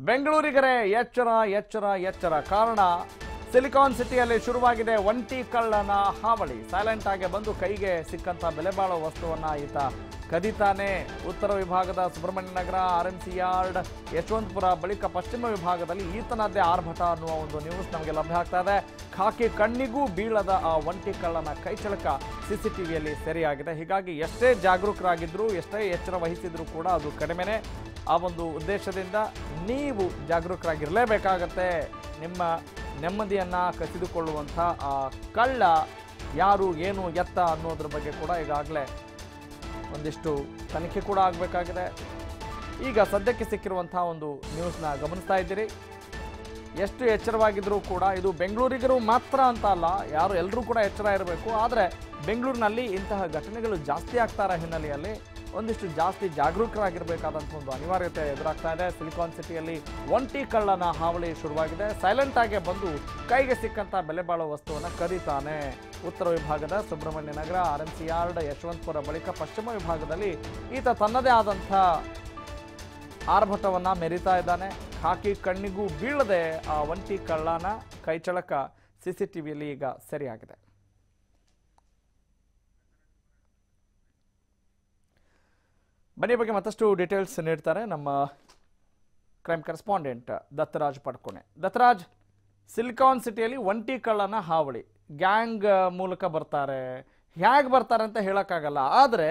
ಬೆಂಗಳೂರಿಗರೇ ಎಚ್ಚರ ಎಚ್ಚರ ಎಚ್ಚರ. ಕಾರಣ ಸಿಲಿಕಾನ್ ಸಿಟಿಯಲ್ಲಿ ಶುರುವಾಗಿದೆ ಒಂಟಿ ಕಳ್ಳನ ಹಾವಳಿ. ಸೈಲೆಂಟ್ ಆಗಿ ಬಂದು ಕೈಗೆ ಸಿಕ್ಕಂತ ಬೆಲೆ ಬಾಳೋ ವಸ್ತುವನ್ನ ಈತ ಕದಿತಾನೆ. ಉತ್ತರ ವಿಭಾಗದ Subramanya Nagar R M C yard Yeshwanthpur, ಬಳಿಕ ಪಶ್ಚಿಮ ವಿಭಾಗದಲ್ಲಿ ಈತನದ್ದೇ ಆರ್ಭಟ ಅನ್ನುವ ಒಂದು ನ್ಯೂಸ್ ನಮಗೆ ಲಭ್ಯ ಆಗ್ತಾ ಇದೆ. ಖಾಕಿ ಕಣ್ಣಿಗೂ ಬೀಳದ ಆ ಒಂಟಿ ಕಳ್ಳನ ಕೈಚಳಕ ಸಿಸಿಟಿವಿಯಲ್ಲಿ ಸೆರೆಯಾಗಿದೆ. ಹೀಗಾಗಿ ಎಷ್ಟೇ ಜಾಗರೂಕರಾಗಿದ್ರು, ಎಷ್ಟೇ ಎಚ್ಚರ ವಹಿಸಿದ್ರು ಕೂಡ ಅದು ಕಡಿಮೆನೆ. ಆ ಒಂದು ಉದ್ದೇಶದಿಂದ ನೀವು ಜಾಗರೂಕರಾಗಿರಲೇಬೇಕಾಗತ್ತೆ. ನಿಮ್ಮ ನೆಮ್ಮದಿಯನ್ನು ಕಸಿದುಕೊಳ್ಳುವಂಥ ಆ ಕಳ್ಳ ಯಾರು, ಏನು, ಎತ್ತ ಅನ್ನೋದ್ರ ಬಗ್ಗೆ ಕೂಡ ಈಗಾಗಲೇ ಒಂದಿಷ್ಟು ತನಿಖೆ ಕೂಡ ಆಗಬೇಕಾಗಿದೆ. ಈಗ ಸದ್ಯಕ್ಕೆ ಸಿಕ್ಕಿರುವಂಥ ಒಂದು ನ್ಯೂಸ್ನ ಗಮನಿಸ್ತಾ ಇದ್ದೀರಿ. ಎಷ್ಟು ಎಚ್ಚರವಾಗಿದ್ದರೂ ಕೂಡ ಇದು ಬೆಂಗಳೂರಿಗರು ಮಾತ್ರ ಅಂತ ಅಲ್ಲ, ಯಾರು ಎಲ್ಲರೂ ಕೂಡ ಎಚ್ಚರ ಇರಬೇಕು. ಆದರೆ ಬೆಂಗಳೂರಿನಲ್ಲಿ ಇಂತಹ ಘಟನೆಗಳು ಜಾಸ್ತಿ ಆಗ್ತಾರ ಹಿನ್ನೆಲೆಯಲ್ಲಿ ಒಂದಿಷ್ಟು ಜಾಸ್ತಿ ಜಾಗರೂಕರಾಗಿರಬೇಕಾದಂಥ ಒಂದು ಅನಿವಾರ್ಯತೆ ಎದುರಾಗ್ತಾ ಇದೆ. ಸಿಲಿಕಾನ್ ಸಿಟಿಯಲ್ಲಿ ಒಂಟಿ ಕಳ್ಳನ ಹಾವಳಿ ಶುರುವಾಗಿದೆ. ಸೈಲೆಂಟ್ ಆಗಿ ಬಂದು ಕೈಗೆ ಸಿಕ್ಕಂಥ ಬೆಲೆ ಬಾಳುವ ವಸ್ತುವನ್ನು ಕರೀತಾನೆ. ಉತ್ತರ ವಿಭಾಗದ Subramanya Nagar R M C yard, Yeshwanthpur ಬಳಿಕ ಪಶ್ಚಿಮ ವಿಭಾಗದಲ್ಲಿ ಈತ ತನ್ನದೇ ಆದಂಥ ಆರ್ಭಟವನ್ನ ಮೆರಿತಾ ಇದ್ದಾನೆ. ಖಾಕಿ ಕಣ್ಣಿಗೂ ಬೀಳದೆ ಆ ಒಂಟಿ ಕಳ್ಳನ ಕೈಚಳಕ ಸಿಸಿಟಿವಿಯಲ್ಲಿ ಈಗ ಸರಿಯಾಗಿದೆ. ಬನ್ನಿ ಬಗ್ಗೆ ಮತ್ತಷ್ಟು ಡೀಟೇಲ್ಸ್ ನೀಡ್ತಾರೆ ನಮ್ಮ crime correspondent Dattaraj Padukone. Dattaraj silicon ಸಿಟಿಯಲ್ಲಿ ಒಂಟಿ ಕಳ್ಳನ ಹಾವಳಿ. ಗ್ಯಾಂಗ್ ಮೂಲಕ ಬರ್ತಾರೆ. ಹೇಗೆ ಬರ್ತಾರೆ ಅಂತ ಹೇಳೋಕ್ಕಾಗಲ್ಲ. ಆದರೆ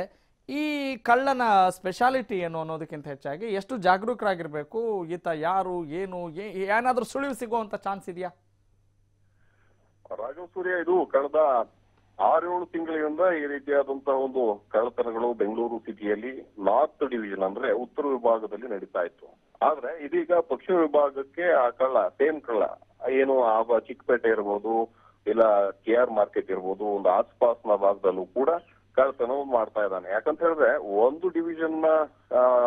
ಈ ಕಳ್ಳನ ಸ್ಪೆಷಾಲಿಟಿ ಏನು ಅನ್ನೋದಕ್ಕಿಂತ ಹೆಚ್ಚಾಗಿ ಎಷ್ಟು ಜಾಗರೂಕರಾಗಿರಬೇಕು, ಈತ ಯಾರು, ಏನು ಏನಾದರೂ ಸುಳಿವು ಸಿಗುವಂಥ ಚಾನ್ಸ್ ಇದೆಯಾ? ರಾಘವ್ ಸೂರ್ಯ, ಇದು ಕಳೆದ ಆರೇಳು ತಿಂಗಳಿಂದ ಈ ರೀತಿಯಾದಂತಹ ಒಂದು ಕಳ್ಳತನಗಳು ಬೆಂಗಳೂರು ಸಿಟಿಯಲ್ಲಿ ನಾರ್ತ್ ಡಿವಿಷನ್ ಅಂದ್ರೆ ಉತ್ತರ ವಿಭಾಗದಲ್ಲಿ ನಡೀತಾ ಇತ್ತು. ಆದ್ರೆ ಇದೀಗ ಪಶ್ಚಿಮ ವಿಭಾಗಕ್ಕೆ ಆ ಕಳ್ಳ, ಸೇಮ್ ಕಳ್ಳ. ಏನು ಆ ಚಿಕ್ಕಪೇಟೆ ಇರ್ಬೋದು, ಇಲ್ಲ ಕೆ ಆರ್ ಮಾರ್ಕೆಟ್ ಇರ್ಬೋದು, ಒಂದು ಆಸ್ಪಾಸ್ನ ಭಾಗದಲ್ಲೂ ಕೂಡ ಕಳ್ಳತನವನ್ನು ಮಾಡ್ತಾ ಇದ್ದಾನೆ. ಯಾಕಂತ ಹೇಳಿದ್ರೆ ಒಂದು ಡಿವಿಷನ್ನ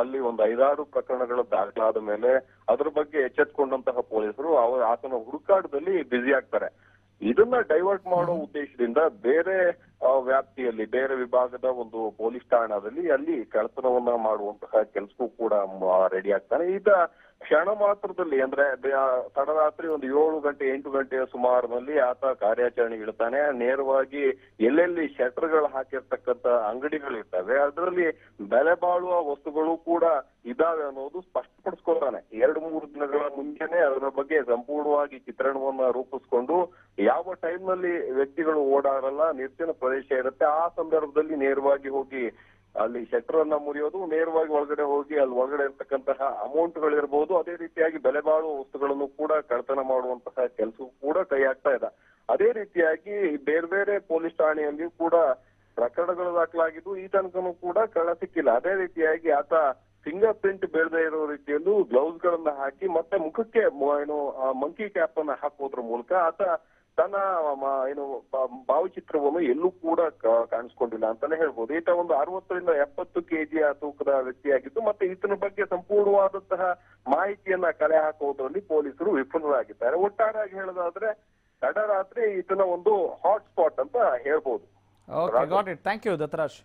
ಅಲ್ಲಿ ಒಂದು ಐದಾರು ಪ್ರಕರಣಗಳು ದಾಖಲಾದ ಮೇಲೆ ಅದ್ರ ಬಗ್ಗೆ ಎಚ್ಚೆತ್ಕೊಂಡಂತಹ ಪೊಲೀಸರು ಆತನ ಹುಡುಕಾಟದಲ್ಲಿ ಬ್ಯುಸಿ ಆಗ್ತಾರೆ. ಇದನ್ನ ಡೈವರ್ಟ್ ಮಾಡೋ ಉದ್ದೇಶದಿಂದ ಬೇರೆ ವ್ಯಾಪ್ತಿಯಲ್ಲಿ ಬೇರೆ ವಿಭಾಗದ ಒಂದು ಪೊಲೀಸ್ ಠಾಣದಲ್ಲಿ ಅಲ್ಲಿ ಕಳ್ಳತನವನ್ನ ಮಾಡುವಂತಹ ಕೆಲಸಕ್ಕೂ ಕೂಡ ರೆಡಿ ಆಗ್ತಾನೆ. ಈತ ಕ್ಷಣ ಮಾತ್ರದಲ್ಲಿ ಅಂದ್ರೆ ತಡರಾತ್ರಿ ಒಂದು ಏಳು ಗಂಟೆ, ಎಂಟು ಗಂಟೆಯ ಸುಮಾರಿನಲ್ಲಿ ಆತ ಕಾರ್ಯಾಚರಣೆ ಇಡ್ತಾನೆ. ನೇರವಾಗಿ ಎಲ್ಲೆಲ್ಲಿ ಶಟರ್ಗಳು ಹಾಕಿರ್ತಕ್ಕಂತ ಅಂಗಡಿಗಳಿರ್ತವೆ, ಅದರಲ್ಲಿ ಬೆಲೆ ಬಾಳುವ ವಸ್ತುಗಳು ಕೂಡ ಇದಾವೆ ಅನ್ನೋದು ಸ್ಪಷ್ಟಪಡಿಸ್ಕೊಳ್ತಾನೆ. ಎರಡು ಮೂರು ದಿನಗಳ ಮುಂಚೆನೆ ಅದರ ಬಗ್ಗೆ ಸಂಪೂರ್ಣವಾಗಿ ಚಿತ್ರಣವನ್ನ ರೂಪಿಸ್ಕೊಂಡು ಯಾವ ಟೈಮ್ನಲ್ಲಿ ವ್ಯಕ್ತಿಗಳು ಓಡಾಡಲ್ಲ, ನಿರ್ಜನ ಪ್ರದೇಶ ಇರುತ್ತೆ, ಆ ಸಂದರ್ಭದಲ್ಲಿ ನೇರವಾಗಿ ಹೋಗಿ ಅಲ್ಲಿ ಶೆಟರ್ ಅನ್ನ ಮುರಿಯೋದು, ನೇರವಾಗಿ ಒಳಗಡೆ ಹೋಗಿ ಅಲ್ಲಿ ಒಳಗಡೆ ಇರ್ತಕ್ಕಂತಹ ಅಮೌಂಟ್ ಗಳಿರ್ಬೋದು. ಅದೇ ರೀತಿಯಾಗಿ ಬೆಲೆ ಬಾಳುವ ವಸ್ತುಗಳನ್ನು ಕೂಡ ಕಳ್ತನ ಮಾಡುವಂತಹ ಕೆಲಸ ಕೂಡ ಕೈ ಆಗ್ತಾ ಇದೆ. ಅದೇ ರೀತಿಯಾಗಿ ಬೇರೆ ಬೇರೆ ಪೊಲೀಸ್ ಠಾಣೆಯಲ್ಲಿ ಕೂಡ ಪ್ರಕರಣಗಳು ದಾಖಲಾಗಿದ್ದು, ಈ ತನಕನೂ ಕೂಡ ಕಳ್ಳ ಸಿಕ್ಕಿಲ್ಲ. ಅದೇ ರೀತಿಯಾಗಿ ಆತ ಫಿಂಗರ್ ಪ್ರಿಂಟ್ ಬೆಳೆದೇ ಇರೋ ರೀತಿಯಲ್ಲೂ ಗ್ಲೌಸ್ ಗಳನ್ನ ಹಾಕಿ ಮತ್ತೆ ಮುಖಕ್ಕೆ ಏನು ಮಂಕಿ ಕ್ಯಾಪ್ ಅನ್ನ ಹಾಕೋದ್ರ ಮೂಲಕ ಆತ ತನ್ನ ಏನು ಭಾವಚಿತ್ರವನ್ನು ಎಲ್ಲೂ ಕೂಡ ಕಾಣಿಸ್ಕೊಂಡಿಲ್ಲ ಅಂತಾನೆ ಹೇಳ್ಬೋದು. ಈತ ಒಂದು ಅರವತ್ತರಿಂದ ಎಪ್ಪತ್ತು ಕೆಜಿಯ ತೂಕದ ವ್ಯಕ್ತಿಯಾಗಿದ್ದು ಮತ್ತೆ ಈತನ ಬಗ್ಗೆ ಸಂಪೂರ್ಣವಾದಂತಹ ಮಾಹಿತಿಯನ್ನ ಕಲೆ ಹಾಕುವುದರಲ್ಲಿ ಪೊಲೀಸರು ವಿಫಲರಾಗಿದ್ದಾರೆ. ಒಟ್ಟಾರೆಯಾಗಿ ಹೇಳೋದಾದ್ರೆ ತಡರಾತ್ರಿ ಈತನ ಒಂದು ಹಾಟ್ ಸ್ಪಾಟ್ ಅಂತ ಹೇಳ್ಬೋದು. Thank you Dattaraj